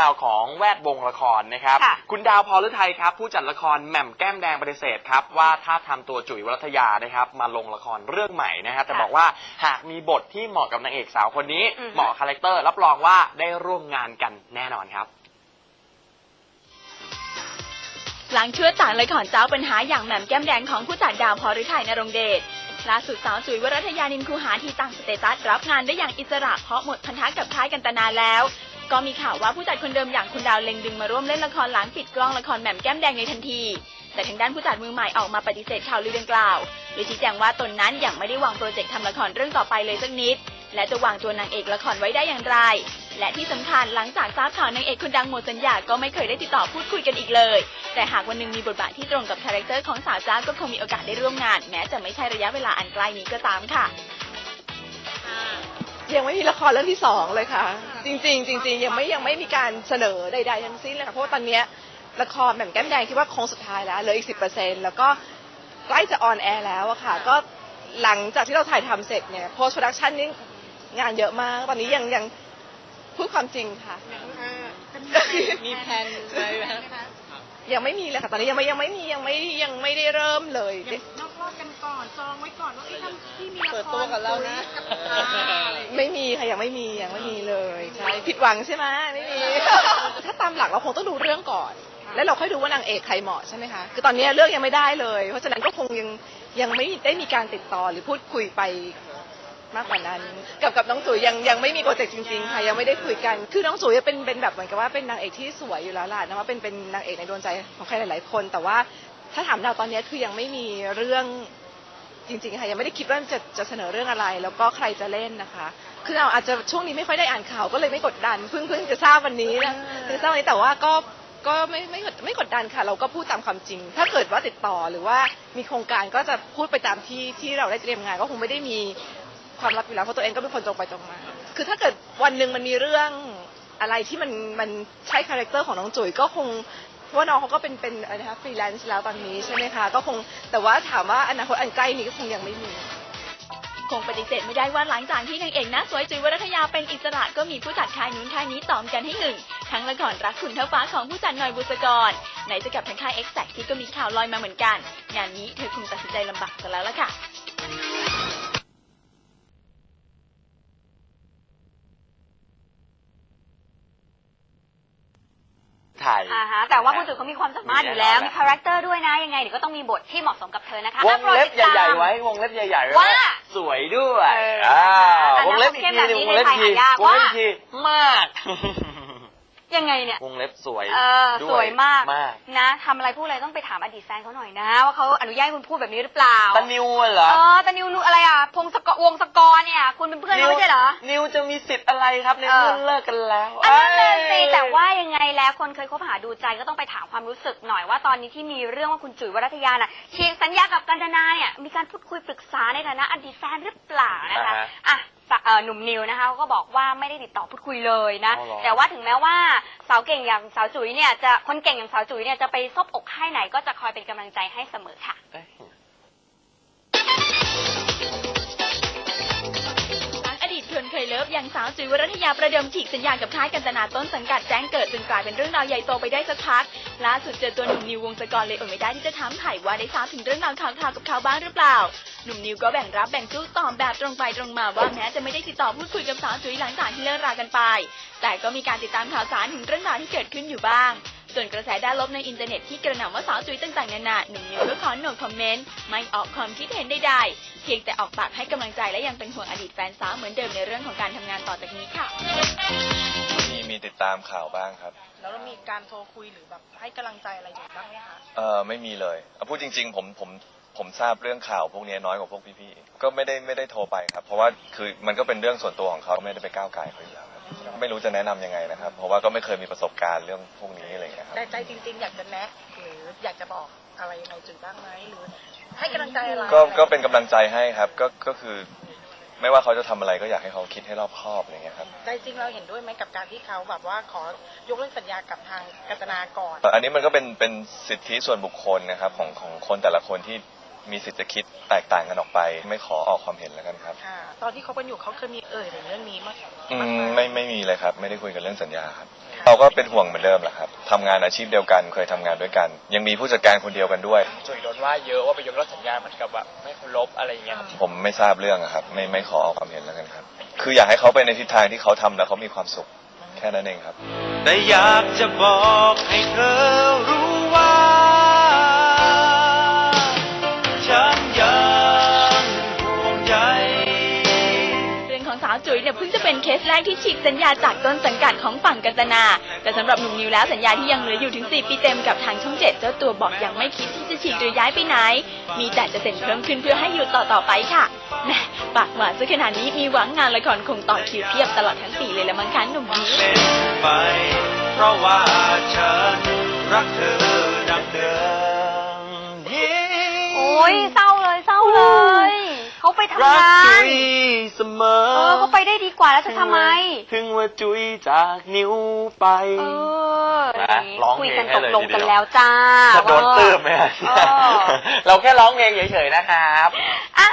ราวของแวดวงละครนะครับ ค่ะ คุณดาวพรฤทัยครับ ผู้จัดละครแหม่มแก้มแดงปฏิเสธครับ ว่าถ้าทำตัวจุ๋ยวรัตยานะครับ มาลงละครเรื่องใหม่นะครับแต่บอกว่าหากมีบทที่เหมาะกับนางเอกสาวคนนี้ อือฮึ เหมาะคาแรคเตอร์ รับรองว่าได้ร่วมงานกันแน่นอนครับ หลังเชื่อต่างเลยขอนเจ้าปัญหาอย่างแหม่มแก้มแดงของผู้จัดดาวพรฤทัยนรงเดชล่าสุดสาวจุ๋ยวรัตยานินคูหาที่ตั้งสเตตัสรับงานได้อย่างอิสระเพราะหมดพันธะกับค่ายกันตนานแล้ว ก็มีข่าวว่าผู้จัดคนเดิมอย่างคุณดาวเล็งดึงมาร่วมเล่นละครหลังปิดกล้องละครแหม่มแก้มแดงในทันที แต่ทางด้านผู้จัดมือใหม่ออกมาปฏิเสธข่าวลือดังกล่าวโดยชี้แจงว่าตนนั้นยังไม่ได้วางโปรเจกต์ทำละครเรื่องต่อไปเลยสักนิด และจะวางตัวนางเอกละครไว้ได้อย่างไร และที่สำคัญหลังจากทราบข่าวนางเอกคนดังหมดสัญญาก็ไม่เคยได้ติดต่อพูดคุยกันอีกเลย แต่หากวันหนึ่งมีบทบาทที่ตรงกับคาแรคเตอร์ของสาวจ้าก็คงมีโอกาสได้ร่วมงาน แม้จะไม่ใช่ระยะเวลาอันใกล้นี้ก็ตามค่ะ ยังไม่มีละครเรื่องที่สองเลยค่ะ จริง ๆ จริง ๆ ยังไม่ยังไม่มีการเสนอใดๆทั้งสิ้นเลยค่ะเพราะว่าตอนเนี้ยละครแหม่มแก้มแดงคิดว่าโค้งสุดท้ายแล้วเหลืออีกสิบเปอร์เซ็นแล้วก็ใกล้จะออนแอร์แล้วอะค่ะ ก็หลังจากที่เราถ่ายทำเสร็จเนี่ย post production นี่งานเยอะมาก ตอนนี้ยังยังพูดความจริงค่ะ มีแพลนไว้ไหมยังไม่มีเลยค่ะ ตอนนี้ยังไม่ยังไม่มียังไม่ยังไม่ได้เริ่มเลยน อกรอบกันก่อนจองไว้ก่อนว่าเอ้ยถ้าที่มีละครเปิดตัวกับเรานะกับตาอะไรอย่างเงี้ยไม่มีค่ะยังไม่มียังไม่มีเลยใช่ผิดหวังใช่ไหมไม่มี ถ้าตามหลักเราคงต้องดูเรื่องก่อน แล้วเราค่อยดูว่านางเอกใครเหมาะใช่ไหมคะคือตอนนี้เรื่องยังไม่ได้เลย เพราะฉะนั้นก็คงยังยังไม่ได้มีการติดต่อหรือพูดคุยไปมากกว่านั้น กับกับน้องจุ๋ยยังยังไม่มีโปรเจกต์จริงๆค่ะยังไม่ได้คุยกัน คือน้องจุ๋ยเป็นเป็นแบบเหมือนกับว่าเป็นนางเอกที่สวยอยู่แล้วล่ะนะว่าเป็นเป็นนางเอกในดวงใจของใครหลาย ๆ คน แต่ว่า ถ้าถามเราตอนนี้คือยังไม่มีเรื่องจริงๆค่ะยังไม่ได้คิดว่าจะจะเสนอเรื่องอะไร แล้วก็ใครจะเล่นนะคะ คือเราอาจจะช่วงนี้ไม่ค่อยได้อ่านข่าวก็เลยไม่กดดันเพิ่งเพิ่งจะทราบวันนี้นะเพิ่งทราบวันนี้แต่ว่าก็ก็ไม่ไม่กดไม่กดดันค่ะ เราก็พูดตามความจริง ถ้าเกิดว่าติดต่อหรือว่ามีโครงการก็จะพูดไปตามที่ที่เราได้เตรียมงาน ก็คงไม่ได้มีความลับอยู่แล้วเพราะตัวเองก็เป็นคนตรงไปตรงมา คือถ้าเกิดวันหนึ่งมันมีเรื่องอะไรที่มันมันใช่คาแรคเตอร์ของน้องจุ๋ยก็คง เพราะว่าน้องเขาก็เป็นเป็นอะไรนะคะฟรีแลนซ์แล้วตอนนี้ใช่ไหมคะก็คงแต่ว่าถามว่าอนาคตอันใกล้นี้ก็คงยังไม่มี คงปฏิเสธไม่ได้ว่าหลังจากที่นางเอกหน้าสวยจุ๋ยวรัตยาเป็นอิสระก็มีผู้จัดค่ายนู้นค่ายนี้ตอมกันให้หนึ่งทั้งละครรักขุนเท่าฟ้าของผู้จัดหน่อยบุษกรไหนจะกับทางค่ายเอ็กแซที่ก็มีข่าวลอยมาเหมือนกัน งานนี้เธอคงตัดสินใจลำบากกันแล้วล่ะค่ะ ถ่ายอ่าฮะแต่ว่าคุณจุ๋ยเขามีความสามารถอยู่แล้ว มีมีแน่นอนคาแรคเตอร์ด้วยนะ ยังไงเดี๋ยวก็ต้องมีบทที่เหมาะสมกับเธอนะคะวอะงโปรดเล็บติดตามใหญ่ๆไว้ วงเล็บใหญ่ๆไว้ว่าสวยด้วยเอออ่าอันนั้นวงเล็บอีกทีหนึงววงงเล็เล็บบแบบอีกทีนี้ในไทยหายากวงเล็บว่าอีกทีมาก ยังไงเนี่ยวงเล็บสวยเออด้สวยมากมาก นะทำอะไรพูดอะไรต้องไปถามอดีตแฟนเขาหน่อยนะ ว่าเขาอนุญาตให้คุณพูดแบบนี้หรือเปล่าตานิวอะเหรอเออแต่นิวนูอะไรอะพงศกรวงศกรเนี่ย คุณเป็นเพื่อนเขาไม่ใช่เหรอ นิวจะมีสิทธิ์อะไรครับในเออเมื่อเลิกกันแล้วอันนั้นเลยสิเอ้ยแต่ว่ายังไงแล้วคนเคยคบหาดูใจก็ต้องไปถามความรู้สึกหน่อยว่าตอนนี้ที่มีเรื่องว่าคุณจุ๋ยวรัตยาน่ะฉีกสัญญากับกันตนาเนี่ยมีการพูดคุยปรึกษาในฐานะอดีตแฟนหรือเปล่านะคะอ่าฮะอะสะ เอ่อหนุ่มนิวนะคะเขาก็บอกว่าไม่ได้ติดต่อพูดคุยเลยนะ อ๋อเหรอ แต่ว่าถึงแม้ว่าสาวเก่งอย่างสาวจุ๋ยเนี่ยจะคนเก่งอย่างสาวจุ๋ยเนี่ยจะไปซบอกค่ายไหนก็จะคอยเป็นกำลังใจให้เสมอค่ะ เอ้ยหลังอดีตคนเคยเลิฟอย่างสาวจุ๋ยวรัตยาประเดิมฉีกสัญญากับค่ายกันตนาต้นสังกัดแจ้งเกิดจนกลายเป็นเรื่องราวใหญ่โตไปได้สักพักล่าสุดเจอตัวหนุ่มนิววงศกรเลยอดไม่ได้ที่จะถามถ่ายว่าได้ทราบถึงเรื่องราวข่าวๆกับเขาบ้างหรือเปล่า หนุ่มนิวก็แบ่งรับแบ่งสู้ตอบแบบตรงไปตรงมาว่าแม้จะไม่ได้ติดต่อพูดคุยกับสาวจุ๋ยหลังจากที่เลิกรากันไป แต่ก็มีการติดตามข่าวสารถึงเรื่องราวที่เกิดขึ้นอยู่บ้าง ส่วนกระแสด้านลบในอินเทอร์เน็ตที่กระหน่ำว่าสาวจุ๋ยต่างๆนานาหนุ่มนิวก็ขอโนคอมเมนต์ไม่ออกความคิดเห็นใดๆเพียงแต่ออกปากให้กำลังใจและยังเป็นห่วงอดีตแฟนสาวเหมือนเดิมในเรื่องของการทำงานต่อจากนี้ค่ะมีมีติดตามข่าวบ้างครับ แล้วเรามีการโทรคุยหรือแบบให้กำลังใจอะไรอยู่บ้างไหมคะเออไม่มีเลยเอาพูดจริง ๆ ผมผม ผมทราบเรื่องข่าวพวกนี้น้อยกว่าพวกพี่ๆ ก็ไม่ได้ไม่ได้โทรไปครับ เพราะว่าคือมันก็เป็นเรื่องส่วนตัวของเขาไม่ได้ไปก้าวไก่ายเขาอยู่แล้วครับไม่รู้จะแนะนำยังไงนะครับ เพราะว่าก็ไม่เคยมีประสบการณ์เรื่องพวกนี้อะไรอย่างเงี้ยครับ แต่ใจจริงๆ อยากจะแนะหรืออยากจะบอกอะไรยังไงจุ๋ยบ้างไหมหรือ ให้กำลังใจอะไรก็ก็เป็นกำลังใจให้ครับก็ก็คือ ไม่ว่าเขาจะทำอะไรก็อยากให้เขาคิดให้รอบคอบอะไรอย่างเงี้ยครับ ใจจริงเราเห็นด้วยไหมกับการที่เขาแบบว่าขอยกเลิกสัญญากับทางกัตนาก่อนแต่อันนี้มันก็เป็นเป็นสิทธิส่วนบุคคลนะครับของของคนแต่ละคนที่ มีสิทธิ์จะคิดแตกต่างกันออกไป ไม่ขอออกความเห็นแล้วกันครับ ค่ะ ตอนที่เขากันอยู่เขาเคยมีเอ่ยถึงเรื่องนี้มั้ยอืบ้างมไหมไม่ไม่มีเลยครับ ไม่ได้คุยกันเรื่องสัญญาครับ ค่ะเราก็เป็นห่วงเหมือนเดิมแหละครับทำงานอาชีพเดียวกันเคยทำงานด้วยกัน ยังมีผู้จัดการคนเดียวกันด้วย จุ๋ยโดนว่าเยอะว่าไปยกเลิกสัญญาเหมือนกับแบบไม่เคารพอะไรอย่างเงี้ยครับ ผมไม่ทราบเรื่องอะครับ ไม่ไม่ขอเอาความเห็นแล้วกันครับ คืออยากให้เขาไปในทิศทางที่เขาทำแล้วเขามีความสุขแค่นั้นเองครับ แต่อยากจะบอกให้เธอรู้ จุ๋ยเนี่ยเพิ่งจะเป็นเคสแรกที่ฉีกสัญญาจากต้นสังกัดของฝั่งกันตนา แต่สำหรับหนุ่มนิวแล้วสัญญาที่ยังเหลืออยู่ถึง 4 ปีเต็มกับทางช่องเจ็ดเจ้าตัวบอกยังไม่คิดที่จะฉีกหรือย้ายไปไหน มีแต่จะเซ็นเพิ่มขึ้นเพื่อให้อยู่ต่อต่อไปค่ะแหมปากหวานซะขนาดนี้มีหวังงานละครคงต่อคิวเพียบตลอดทั้งปีเลยละมั้งคะหนุ่มนิวเป็นไปเพราะว่าฉันรักเธอดังเดิมโอ้ยเศร้าเลยเศร้าเลยเขา ไปทำรักงาจุ๋นยเสมอเออเขาไปได้ดีกว่าแล้วจะทำไม ถึงว่าจุ๋ยจากนิ้วไป เออนะร้องคุยเพลงกันให้ตกเลยลงทีเดียว กันแล้วจ้าจะโดนตื้มไหมฮะเออ เราแค่ร้องเพลงเฉยๆนะครับ อะ